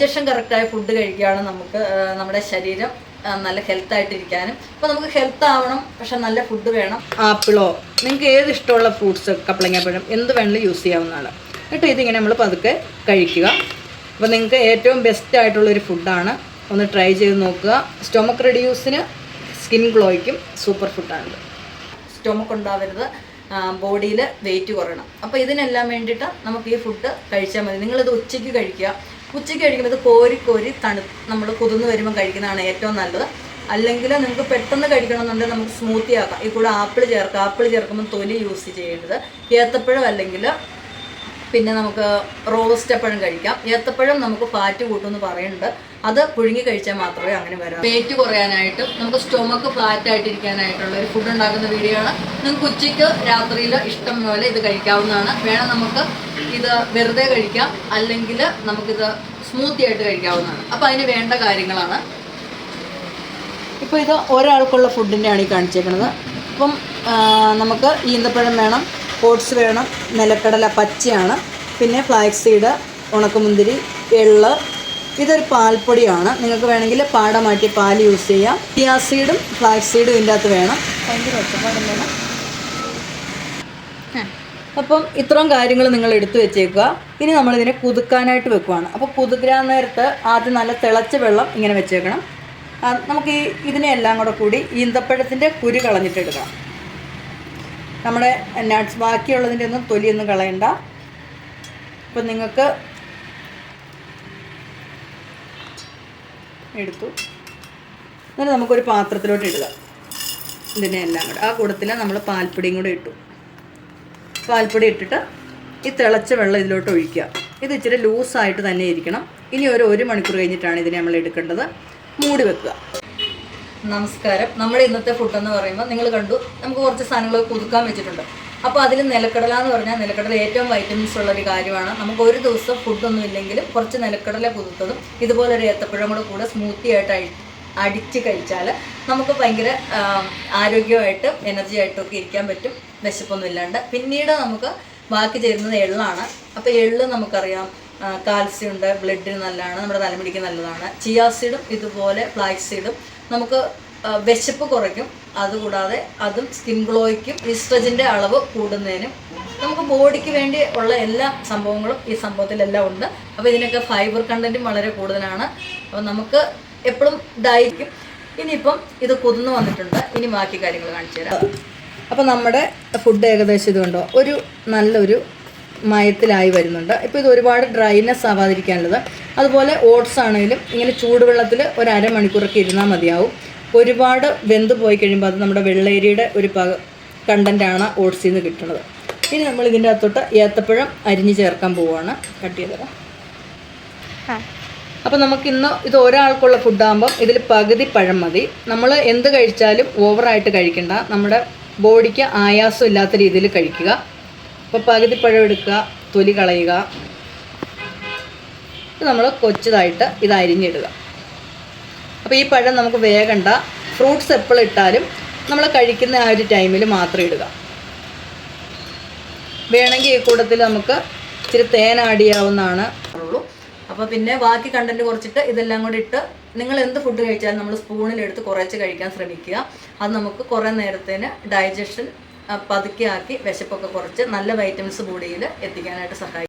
Digestion കറക്റ്റായ food കഴിക്കുകയാണ് നമുക്ക് നമ്മുടെ ശരീരം നല്ല ഹെൽത്ത് ആയിട്ടിരിക്കാനും. അപ്പോൾ നമുക്ക് ഹെൽത്ത് ആവണം പക്ഷെ നല്ല ഫുഡ് വേണം. ആപ്പിളോ നിങ്ങൾക്ക് ഏത് ഇഷ്ടമുള്ള ഫ്രൂട്ട്സ് കപ്പളങ്ങാപ്പഴം എന്ത് വേണമെങ്കിലും യൂസ് ചെയ്യാവുന്നതാണ്. കേട്ടോ ഇതിങ്ങനെ നമ്മൾ പതുക്കെ കഴിക്കുക. അപ്പോൾ നിങ്ങൾക്ക് ഏറ്റവും ബെസ്റ്റ് ആയിട്ടുള്ള ആയിട്ടുള്ളൊരു ഫുഡാണ് ഒന്ന് ട്രൈ ചെയ്ത് നോക്കുക. സ്റ്റൊമക്ക് റെഡ്യൂസിന് സ്കിൻ ഗ്ലോയ്ക്കും സൂപ്പർ ഫുഡാണിത് സ്റ്റൊമക്ക് ഉണ്ടാവരുത്. ബോഡിയിൽ വെയിറ്റ് കുറയണം. അപ്പോൾ ഇതിനെല്ലാം വേണ്ടിയിട്ട് നമുക്ക് ഈ ഫുഡ് കഴിച്ചാൽ മതി. നിങ്ങളിത് ഉച്ചയ്ക്ക് കഴിക്കുക. ഉച്ചയ്ക്ക് കഴിക്കുമ്പോൾ ഇത് കോരി കോരി തണു നമ്മൾ കുതിർന്ന് വരുമ്പോൾ കഴിക്കുന്നതാണ് ഏറ്റവും നല്ലത്. അല്ലെങ്കിൽ നിങ്ങൾക്ക് പെട്ടെന്ന് കഴിക്കണമെന്നുണ്ടെങ്കിൽ നമുക്ക് സ്മൂത്തി ആക്കാം. ഈ കൂടെ ആപ്പിൾ ചേർക്കാം. ആപ്പിൾ ചേർക്കുമ്പോൾ തൊലി യൂസ് ചെയ്യരുത്. ഏത്തപ്പഴം അല്ലെങ്കിൽ പിന്നെ നമുക്ക് റോസ്റ്റ് പഴം കഴിക്കാം. ഏത്തപ്പഴം നമുക്ക് ഫാറ്റ് കൂട്ടുമെന്ന് പറയുന്നുണ്ട് അത് പുഴുങ്ങി കഴിച്ചാൽ മാത്രമേ അങ്ങനെ വരാം വെയിറ്റ് കുറയാനായിട്ടും നമുക്ക് സ്റ്റൊമക്ക് ഫ്ലാറ്റ് ആയിട്ടിരിക്കാനായിട്ടുള്ള ഒരു ഫുഡ് ഉണ്ടാക്കുന്ന വീഡിയോ ആണ്. നിങ്ങൾക്ക് ഉച്ചയ്ക്ക് രാത്രിയിൽ ഇഷ്ടം പോലെ ഇത് കഴിക്കാവുന്നതാണ്. വേണം നമുക്ക് ഇത് വെറുതെ കഴിക്കാം അല്ലെങ്കിൽ നമുക്കിത് സ്മൂത്തി ആയിട്ട് കഴിക്കാവുന്നതാണ്. അപ്പോൾ അതിന് വേണ്ട കാര്യങ്ങളാണ്. ഇപ്പോൾ ഇത് ഒരാൾക്കുള്ള ഫുഡിന്റെയാണ് ഈ കാണിച്ചേക്കുന്നത് അപ്പം നമുക്ക് ഈന്തപ്പഴം വേണം ഓട്സ് വേണം നിലക്കടല പച്ചയാണ് പിന്നെ ഫ്ലാക്സ് സീഡ് ഉണക്കമുന്തിരി എള്ള് ഇതൊരു പാൽപ്പൊടിയാണ്. നിങ്ങൾക്ക് വേണമെങ്കിൽ പാട മാറ്റി പാൽ യൂസ് ചെയ്യാം. പിയാസ് സീഡും ഫ്ലാക്സ് സീഡും ഇതിന്റെ അകത്ത് വേണം. ഭയങ്കര ഒറ്റപ്പാടും വേണം അപ്പം ഇത്രയും കാര്യങ്ങൾ നിങ്ങൾ എടുത്തു വെച്ചേക്കുക. ഇനി നമ്മളിതിനെ കുതുക്കാനായിട്ട് വെക്കുവാണ്. അപ്പോൾ കുതുക്കാൻ നേരത്ത് ആദ്യം നല്ല തിളച്ച വെള്ളം ഇങ്ങനെ വെച്ചേക്കണം. നമുക്ക് ഈ ഇതിനെ എല്ലാം കൂടെ കൂടി ഈന്തപ്പഴത്തിന്റെ കുരു കളഞ്ഞിട്ടെടുക്കണം. നമ്മുടെ നട്ട്സ് ബാക്കിയുള്ളതിന്റെ ഒന്നും തൊലിയൊന്നും കളയണ്ട. അപ്പം നിങ്ങൾക്ക് എടുത്തു. എന്നിട്ട് നമുക്കൊരു പാത്രത്തിലോട്ട് ഇടുക. ഇതിനെ എല്ലാം കൂടെ. ആ കൂടത്തിൽ നമ്മൾ പാൽപ്പൊടിയും കൂടെ ഇട്ടു. പാൽപ്പൊടി ഇട്ടിട്ട് ഈ തിളച്ച വെള്ളം ഇതിലോട്ട് ഒഴിക്കുക. ഇത് ഇച്ചിരി ലൂസായിട്ട് തന്നെ ഇരിക്കണം. ഇനി ഒരു ഒരു മണിക്കൂർ കഴിഞ്ഞിട്ടാണ് ഇതിനെ നമ്മൾ എടുക്കേണ്ടത്. മൂടി വെക്കുക. നമസ്കാരം. നമ്മുടെ ഇന്നത്തെ ഫുഡ് എന്ന് പറയുമ്പോൾ നിങ്ങൾ കണ്ടു നമുക്ക് കുറച്ച് സാധനങ്ങൾ കുതുക്കാൻ വെച്ചിട്ടുണ്ട്. അപ്പോൾ അതിൽ നിലക്കടല എന്ന് പറഞ്ഞാൽ നിലക്കടല ഏറ്റവും വൈറ്റമിൻസ് ഉള്ള ഒരു കാര്യമാണ്. നമുക്ക് ഒരു ദിവസം ഫുഡൊന്നും ഇല്ലെങ്കിലും കുറച്ച് നിലക്കടല കുതിർത്തതും ഇതുപോലെ ഒരു ഏത്തപ്പഴം കൂടെ കൂടെ സ്മൂത്തി ആയിട്ട് അടിച്ച് കഴിച്ചാൽ നമുക്ക് ഭയങ്കര ആരോഗ്യമായിട്ടും എനർജി ആയിട്ടും ഒക്കെ ഇരിക്കാൻ പറ്റും. വിശപ്പൊന്നും ഇല്ലാണ്ട്. പിന്നീട് നമുക്ക് ബാക്കി ചേരുന്നത് എള്ളാണ്. അപ്പോൾ എള്ള് നമുക്കറിയാം കാൽസ്യം ഉണ്ട് ബ്ലഡിന് നല്ലതാണ് നമ്മുടെ തലമുടിക്ക് നല്ലതാണ്. ചിയാസീഡും ഇതുപോലെ ഫ്ലാക്സീഡും നമുക്ക് വിശപ്പ് കുറയ്ക്കും. അതുകൂടാതെ അതും സ്കിൻ ഗ്ലോയ്ക്കും ഈസ്ട്രജന്റെ അളവ് കൂടുന്നതിനും. നമുക്ക് ബോഡിക്ക് വേണ്ടി ഉള്ള എല്ലാ സംഭവങ്ങളും ഈ സംഭവത്തിലെല്ലാം ഉണ്ട്. അപ്പോൾ ഇതിനൊക്കെ ഫൈബർ കണ്ടന്റും വളരെ കൂടുതലാണ്. അപ്പോൾ നമുക്ക് എപ്പോഴും ഇതായിരിക്കും. ഇനിയിപ്പം ഇത് കുതിർന്ന് വന്നിട്ടുണ്ട്. ഇനി ബാക്കി കാര്യങ്ങൾ കാണിച്ചു തരാം. അപ്പം നമ്മുടെ ഫുഡ് ഏകദേശം ഇതുണ്ടോ ഒരു നല്ലൊരു മയത്തിലായി വരുന്നുണ്ട്. ഇപ്പോൾ ഇത് ഒരുപാട് ഡ്രൈനെസ് ആവാതിരിക്കാനുള്ളത്. അതുപോലെ ഓട്സ് ആണെങ്കിലും ഇങ്ങനെ ചൂടുവെള്ളത്തിൽ ഒരു അരമണിക്കൂറൊക്കെ ഇരുന്നാൽ മതിയാവും. ഒരുപാട് വെന്ത് പോയി കഴിയുമ്പോൾ അത് നമ്മുടെ വെള്ളേരിയുടെ ഒരു പക കണ്ടന്റാണ് ഓട്സിൽ നിന്ന് കിട്ടുന്നത്. ഇനി നമ്മൾ ഇതിന്റെ അകത്തോട്ട് ഏത്തപ്പഴം അരിഞ്ഞ് ചേർക്കാൻ പോവുകയാണ് കട്ട് ചെയ്തത് അപ്പോൾ നമുക്ക് ഇന്ന് ഇത് ഒരാൾക്കുള്ള ഫുഡാകുമ്പം ഇതിൽ പകുതി പഴം മതി. നമ്മൾ എന്ത് കഴിച്ചാലും ഓവറായിട്ട് കഴിക്കണ്ട. നമ്മുടെ ബോഡിക്ക് ആയാസം ഇല്ലാത്ത രീതിയിൽ കഴിക്കുക. അപ്പോൾ പകുതി പഴം എടുക്കുക തൊലി കളയുക. ഇത് നമ്മൾ കൊച്ചതായിട്ട് ഇത് അരിഞ്ഞിടുക. അപ്പോൾ ഈ പഴം നമുക്ക് വേഗണ്ട. ഫ്രൂട്ട്സ് എപ്പോൾ ഇട്ടാലും നമ്മൾ കഴിക്കുന്ന ആ ഒരു ടൈമിൽ മാത്രം ഇടുക. വേണമെങ്കിൽ ഈ കൂട്ടത്തിൽ നമുക്ക് ഇച്ചിരി തേൻ ആഡ് ചെയ്യാവുന്നതാണ്. അപ്പോൾ പിന്നെ ബാക്കി കണ്ടന്റ് കുറച്ചിട്ട് ഇതെല്ലാം കൂടി ഇട്ട് നിങ്ങൾ എന്ത് ഫുഡ് കഴിച്ചാലും നമ്മൾ സ്പൂണിലെടുത്ത് കുറച്ച് കഴിക്കാൻ ശ്രമിക്കുക. അത് നമുക്ക് കുറേ നേരത്തേന് ഡൈജഷൻ പതുക്കെ ആക്കി വിശപ്പൊക്കെ കുറച്ച് നല്ല വൈറ്റമിൻസ് ബോഡിയിൽ എത്തിക്കാനായിട്ട് സഹായിക്കും.